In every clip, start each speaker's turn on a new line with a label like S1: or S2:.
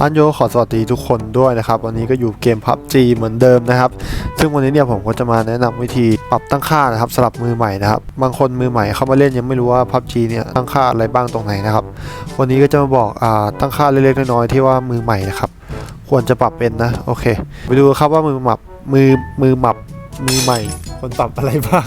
S1: อันโยขอสวัสดีทุกคนด้วยนะครับ วันนี้ก็อยู่เกม PUBG เหมือนเดิมนะครับ ซึ่งวันนี้เนี่ยผมก็จะมาแนะนำวิธีปรับตั้งค่านะครับสำหรับมือใหม่นะครับ บางคนมือใหม่เข้ามาเล่นยังไม่รู้ว่า PUBG เนี่ยตั้งค่าอะไรบ้างตรงไหนนะครับ วันนี้ก็จะมาบอกอ่าตั้งค่าเล็กๆน้อยๆที่ว่ามือใหม่นะครับ ควรจะปรับเป็นนะ โอเค ไปดูครับว่ามือหมับมือมือหมับมือใหม่ควรปรับอะไรบ้าง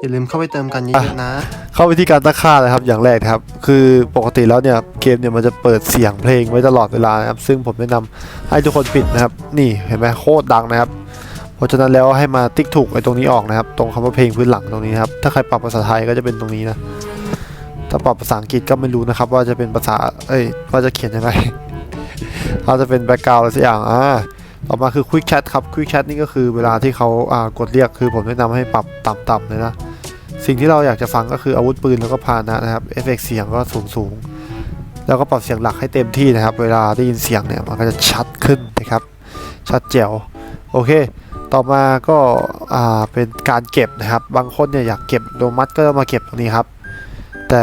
S1: อย่าลืมเข้าไปเติมกันเยอะๆนะ เข้าวิธีการตั้งค่าเลยครับอย่างแรกครับ คือปกติแล้วเนี่ยเกมเนี่ยมันจะเปิดเสียงเพลงไว้ตลอดเวลานะครับ ซึ่งผมแนะนำให้ทุกคนปิดนะครับ นี่เห็นไหมโคตรดังนะครับ เพราะฉะนั้นแล้วให้มาติ๊กถูกไอ้ตรงนี้ออกนะครับ ตรงคำว่าเพลงพื้นหลังตรงนี้นะครับ ถ้าใครปรับภาษาไทยก็จะเป็นตรงนี้นะ ถ้าปรับภาษาอังกฤษก็ไม่รู้นะครับ ว่าจะเป็นภาษา เอ้ย ว่าจะเขียนยังไงถ้าจจะเป็นแบ็กกราวด์อะไรสักอย่าง อ่า ต่อมาคือ Quick Chat ครับ Quick Chat นี่ก็คือเวลาที่เขาอ่ากดเรียก คือผมแนะนำให้ปรับต่ำๆเลยนะ สิ่งที่เราอยากจะฟังก็คืออาวุธปืนแล้วก็พาหนะนะครับเอฟเฟกต์เสียงก็สูงสูงแล้วก็ปรับเสียงหลักให้เต็มที่นะครับ เวลาได้ยินเสียงเนี่ยมันก็จะชัดขึ้นนะครับ ชัดแจ๋วโอเค ต่อมาก็อ่าเป็นการเก็บนะครับ บางคนเนี่ยอยากเก็บอัตโนมัติก็มาเก็บตรงนี้ครับแต่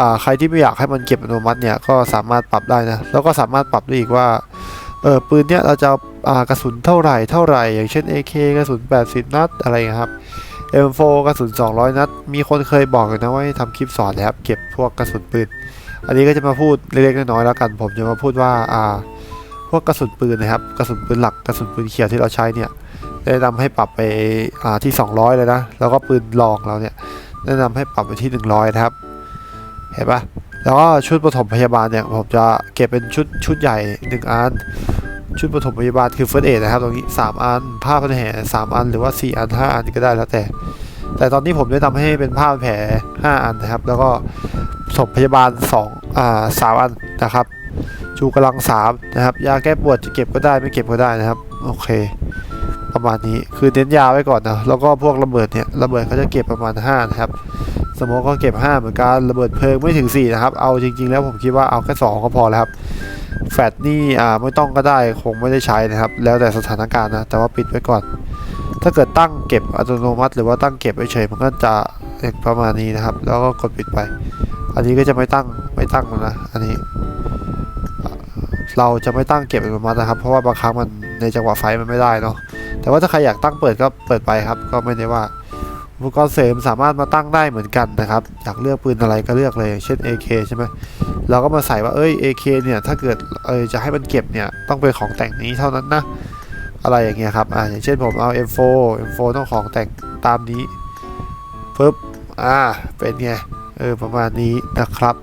S1: อ่าใครที่ไม่อยากให้มันเก็บอัตโนมัติเนี่ยก็สามารถปรับได้นะแล้วก็สามารถปรับได้อีกว่าเออปืนเนี่ยเราจะอ่ากระสุนเท่าไหร่เท่าไหร่ อย่างเช่น AK กระสุน 80 นัดอะไรเงี้ยครับ M4 กระสุน 200 นัด มีคนเคยบอกเลยนะว่าให้ทำคลิปสอนนะครับ เก็บพวกกระสุนปืน อันนี้ก็จะมาพูดเล็กๆน้อยๆแล้วกัน ผมจะมาพูดว่า อ่า พวกกระสุนปืนนะครับ กระสุนปืนหลัก กระสุนปืนเขียวที่เราใช้เนี่ย แนะนำให้ปรับไป อ่า ที่ 200 เลยนะ แล้วก็ปืนลองเราเนี่ย แนะนำให้ปรับไปที่ 100 นะครับ เห็นปะแล้วก็ชุดปฐมพยาบาลเนี่ย ผมจะเก็บเป็นชุดชุดใหญ่ 1อัน ชุดปฐมพยาบาลคือ first aid นะครับตรงนี้ 3 อัน ผ้าพันแผล3อันหรือว่า 4 อัน 5 อันก็ได้แล้วแต่ แต่ตอนนี้ผมได้ทำให้เป็นผ้าพันแผล 5 อันนะครับ แล้วก็ปฐมพยาบาล2อ่า3อันนะครับชูกำลัง3นะครับยาแก้ปวดจะเก็บก็ได้ไม่เก็บก็ได้นะครับโอเค ประมาณนี้คือเน้นยาไว้ก่อนนะแล้วก็พวกระเบิดเนี่ยระเบิดเขาจะเก็บประมาณ5นะครับ สโมองก็เก็บ 5 เหมือนกันระเบิดเพลิงไม่ถึง 4 นะครับ เอาจริง ๆ แล้วผมคิดว่าเอาแค่ 2 ก็พอแล้วครับ แฟดนี่อ่าไม่ต้องก็ได้คงไม่ได้ใช้นะครับ แล้วแต่สถานการณ์นะ แต่ว่าปิดไว้ก่อน ถ้าเกิดตั้งเก็บอัตโนมัติ หรือว่าตั้งเก็บเฉยมันก็จะเอกประมาณนี้นะครับ แล้วก็กดปิดไป อันนี้ก็จะไม่ตั้งไม่ตั้งแล้วนะอันนี้เราจะไม่ตั้งเก็บอัตโนมัตินะครับ เพราะว่าบางครั้งมันในจังหวะไฟมันไม่ได้เนาะแต่ว่าถ้าใครอยากตั้งเปิดก็เปิดไปครับ ก็ไม่ได้ว่า อุปกรณ์เสริมสามารถมาตั้งได้เหมือนกันนะครับ อยากเลือกปืนอะไรก็เลือกเลย เช่น AK ใช่ไหมเราก็มาใส่ว่าเอ้ย AK เนี่ยถ้าเกิดเออจะให้มันเก็บเนี่ยต้องเป็นของแต่งนี้เท่านั้นนะ อะไรอย่างเงี้ยครับอ่าอย่างเช่นผมเอา M4 M4 ต้องของแต่งตามนี้ปึ๊บอ่าเป็นไงเออประมาณนี้นะครับ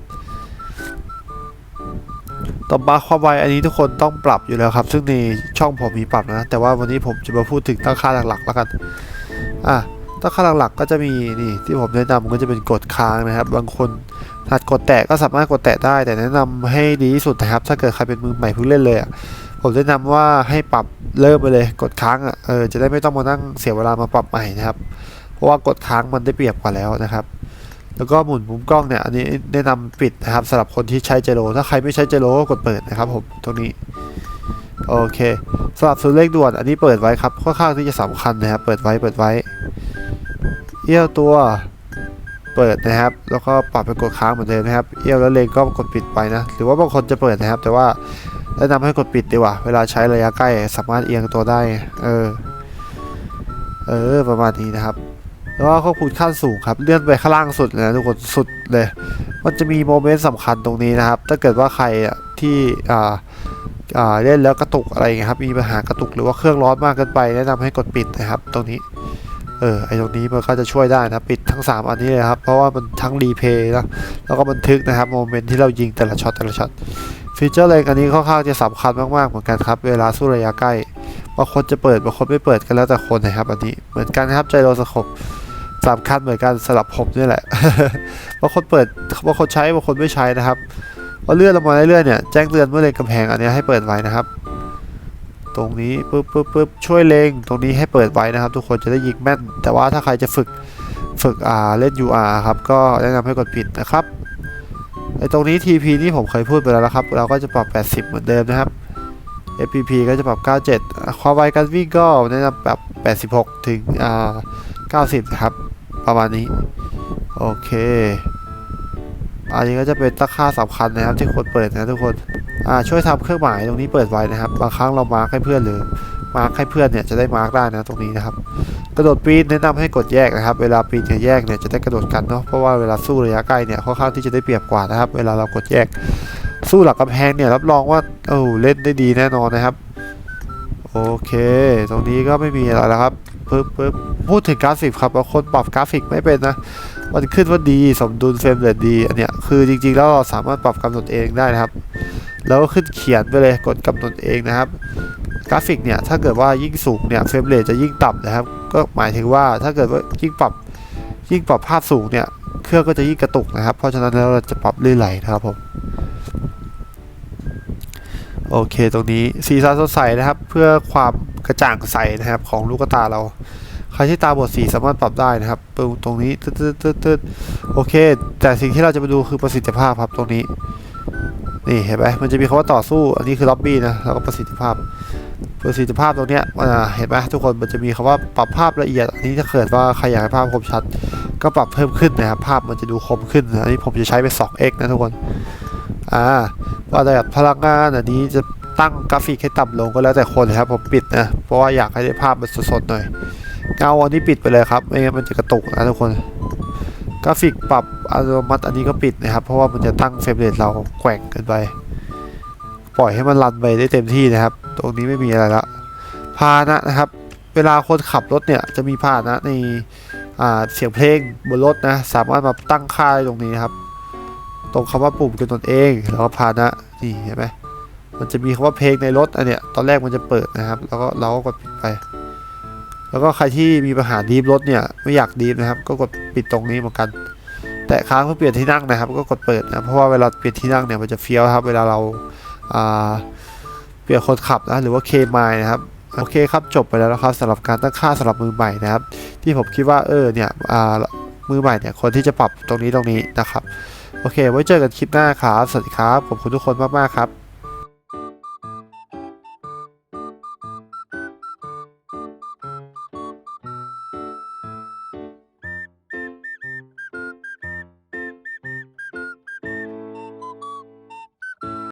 S1: ต่อมาความไวอันนี้ทุกคนต้องปรับอยู่แล้วครับ ซึ่งในช่องผมมีปรับนะ แต่ว่าวันนี้ผมจะมาพูดถึงตั้งค่าหลักๆแล้วกันอะ ตั้งค่าหลักๆก็จะมีนี่ที่ผมแนะนำก็จะเป็นกดค้างนะครับ บางคนหัดกดแตะก็สามารถกดแตะได้ แต่แนะนำให้ดีที่สุดนะครับ ถ้าเกิดใครเป็นมือใหม่เพิ่งเล่นเลยอะผมแนะนำว่าให้ปรับเริ่มไปเลยกดค้างอะเออจะได้ไม่ต้องมานั่งเสียเวลามาปรับใหม่นะครับ เพราะว่ากดค้างมันได้เปรียบกว่าแล้วนะครับ แล้วก็หมุนมุมกล้องเนี่ยอันนี้แนะนำปิดนะครับสำหรับคนที่ใช้เจโรถ้าใครไม่ใช้เจโรก็กดเปิดนะครับผมตรงนี้โอเคสำหรับศูนย์เลขด่วนอันนี้เปิดไว้ครับค่อนข้างที่จะสำคัญนะครับ เปิดไว้เปิดไว้ เอี้ยวตัวเปิดนะครับ แล้วก็ปรับเป็นกดค้างเหมือนเดิมนะครับ เอี้ยวแล้วเลงก็กดปิดไปนะ หรือว่าบางคนจะเปิดนะครับ แต่ว่าแนะนำให้กดปิดดีกว่า เวลาใช้ระยะใกล้สามารถเอียงตัวได้ เออ เออ ประมาณนี้นะครับ แล้วก็ควบคุมขั้นสูงครับ เลื่อนไปข้างล่างสุดนะทุกคน สุดเลย มันจะมีโมเมนต์สำคัญตรงนี้นะครับ ถ้าเกิดว่าใครที่ อ่าอ่าเล่นแล้วกระตุกอะไรเงี้ยครับ มีปัญหากระตุกหรือว่าเครื่องร้อนมากเกินไป แนะนำให้กดปิดนะครับ ตรงนี้ เออไอตรงนี้มันก็จะช่วยได้นะปิดทั้ง 3 อันนี้เลยครับ เพราะว่ามันทั้งรีเพย์นะแล้วก็บันทึกนะครับโมเมนต์ที่เรายิงแต่ละช็อตแต่ละช็อตฟีเจอร์เลนอันนี้ค่อนข้างจะสำคัญมากๆเหมือนกันครับ เวลาสู้ระยะใกล้บางคนจะเปิดบางคนไม่เปิดกันแล้วแต่คนนะครับอันนี้เหมือนกันนะครับไจโรสโคปสำคัญเหมือนกันสำหรับผมนี่แหละบางคนเปิดบางคนใช้บางคนไม่ใช้นะครับพอเลื่อนลงมาเรื่อยๆเนี่ยแจ้งเตือนเมื่อเลนกำแพงอันนี้ให้เปิดไว้นะครับ ตรงนี้ปึ๊บปึ๊บปึ๊บช่วยเล็งตรงนี้ให้เปิดไว้นะครับ ทุกคนจะได้ยิงแม่น แต่ว่าถ้าใครจะฝึกฝึกอ่าเล่น UR ครับ ก็แนะนำให้กดผิดนะครับไอตรงนี้ TP นี่ผมเคยพูดไปแล้วนะครับ เราก็จะปรับ 80 เหมือนเดิมนะครับ FPP ก็จะปรับ 97 ความไวการวิ่งก็แนะนำแบบ86 ถึงอ่า90 ครับ ประมาณนี้ โอเค อันนี้ก็จะเป็นตะค่าสำคัญนะครับที่ควรเปิดนะทุกคนอ่าช่วยทำเครื่องหมายตรงนี้เปิดไว้นะครับบางครั้งเรามาร์คให้เพื่อนหรือมาร์คให้เพื่อนเนี่ยจะได้มาร์คได้นะตรงนี้นะครับ กระโดดปีนแนะนำให้กดแยกนะครับ เวลาปีนกับแยกเนี่ยจะได้กระโดดกันเนาะเพราะว่าเวลาสู้ระยะใกล้เนี่ยค่อนข้างที่จะได้เปรียบกว่านะครับ เวลาเรากดแยกสู้หลักกำแพงเนี่ยรับรองว่าโอ้เล่นได้ดีแน่นอนนะครับ โอเค ตรงนี้ก็ไม่มีอะไรแล้วครับปึ๊บปึ๊บพูดถึงกราฟิกครับบางคนปรับกราฟิกไม่เป็นนะ มันขึ้นว่าดีสมดุลเฟรมเรทดีอันเนี้ยคือจริงๆแล้วเราสามารถปรับกำหนดเองได้นะครับ แล้วก็ขึ้นเขียนไปเลยกดกำหนดเองนะครับ กราฟิกเนี่ยถ้าเกิดว่ายิ่งสูงเนี่ยเฟรมเรทจะยิ่งต่ำนะครับ ก็หมายถึงว่าถ้าเกิดว่ายิ่งปรับยิ่งปรับภาพสูงเนี่ยเครื่องก็จะยิ่งกระตุกนะครับ เพราะฉะนั้นแล้วเราจะปรับเรื่อยไหลนะครับผมโอเคตรงนี้สีสันสดใสนะครับ เพื่อความกระจ่างใสนะครับของลูกตาเรา ใครที่ตาบอดสีสามารถปรับได้นะครับปุ่มตรงนี้ตึ๊ดตึ๊ดตึ๊ดตึ๊ดโอเค แต่สิ่งที่เราจะมาดูคือประสิทธิภาพครับตรงนี้ นี่เห็นไหมมันจะมีคำว่าต่อสู้ อันนี้คือล็อบบี้นะ แล้วก็ประสิทธิภาพ ประสิทธิภาพตรงเนี้ยเห็นไหมทุกคน มันจะมีคำว่าปรับภาพละเอียด อันนี้ถ้าเกิดว่าใครอยากให้ภาพคมชัด ก็ปรับเพิ่มขึ้นนะครับ ภาพมันจะดูคมขึ้น อันนี้ผมจะใช้เป็น 2x นะทุกคน อ่าว่าแต่พลังงาน อันนี้จะตั้งกราฟิกให้ต่ำลงก็แล้วแต่คนเลยครับ ผมปิดนะ เพราะว่าอยากให้ได้ภาพมันสดๆหน่อย เงาอันนี้ปิดไปเลยครับไม่งั้นมันจะกระตุกนะทุกคน กราฟิกปรับอัตโนมัติอันนี้ก็ปิดนะครับ เพราะว่ามันจะตั้งเฟรมเรทเราแกว่งเกินไป ปล่อยให้มันรันไปได้เต็มที่นะครับ ตรงนี้ไม่มีอะไรละพาหนะนะครับ เวลาคนขับรถเนี่ยจะมีพาหนะในอ่าเสียงเพลงบนรถนะ สามารถมาตั้งค่าได้ตรงนี้นครับ ตรงคำว่าปุ่มกำหนเองแล้วก็พาหนะนี่เห็นไหมมันจะมีคำว่าเพลงในรถอันเนี้ยตอนแรกมันจะเปิดนะครับ แล้วก็เราก็กดปิดไป แล้วก็ใครที่มีปัญหาดีฟรถเนี่ยไม่อยากดีฟนะครับ ก็กดปิดตรงนี้เหมือนกัน แต่ค้างเพื่อเปลี่ยนที่นั่งนะครับ ก็กดเปิดนะเพราะว่าเวลาเปลี่ยนที่นั่งเนี่ยมันจะเฟี้ยวครับ เวลาเราเปลี่ยนคนขับนะหรือว่าเคมายนะครับโอเคครับจบไปแล้วนะครับสำหรับการตั้งค่าสำหรับมือใหม่นะครับ ที่ผมคิดว่าเออเนี่ยมือใหม่เนี่ยคนที่จะปรับตรงนี้ตรงนี้นะครับ โอเค ไว้เจอกันคลิปหน้าครับ สวัสดีครับขอบคุณทุกคนมาก ๆ ครับ